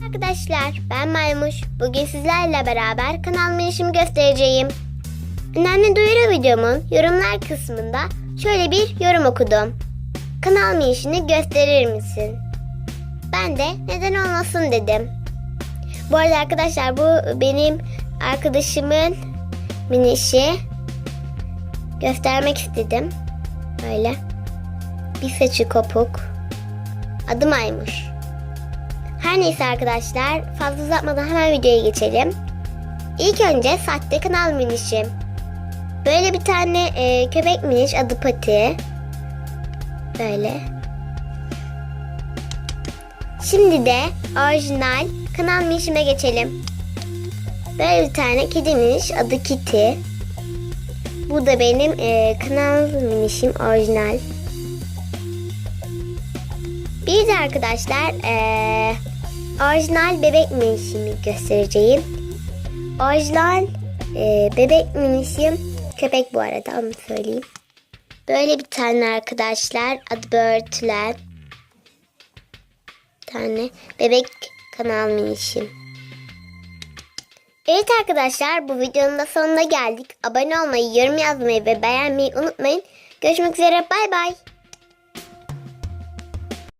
Arkadaşlar ben Maymuş. Bugün sizlerle beraber kanal menüşümü göstereceğim. Önemli duyuru videomun yorumlar kısmında şöyle bir yorum okudum. Kanal menüşünü gösterir misin? Ben de neden olmasın dedim. Bu arada arkadaşlar bu benim arkadaşımın minişi. Göstermek istedim. Böyle. Bir saçı kopuk. Adı Maymuş. Her neyse arkadaşlar fazla uzatmadan hemen videoya geçelim. İlk önce sahte kanal minişim. Böyle bir tane e, köpek miniş adı Pati. Böyle. Şimdi de orijinal kanal minişime geçelim. Böyle bir tane kedi miniş adı Kitty. Bu da benim e, kanal minişim orijinal. Bir de arkadaşlar eee orijinal bebek minişimi göstereceğim. Orijinal eee, bebek minişim köpek bu arada onu söyleyeyim. Böyle bir tane arkadaşlar adı Börtülen. Tane bebek kanal minişim. Evet arkadaşlar bu videonun da sonuna geldik. Abone olmayı, yorum yazmayı ve beğenmeyi unutmayın. Görüşmek üzere bay bay.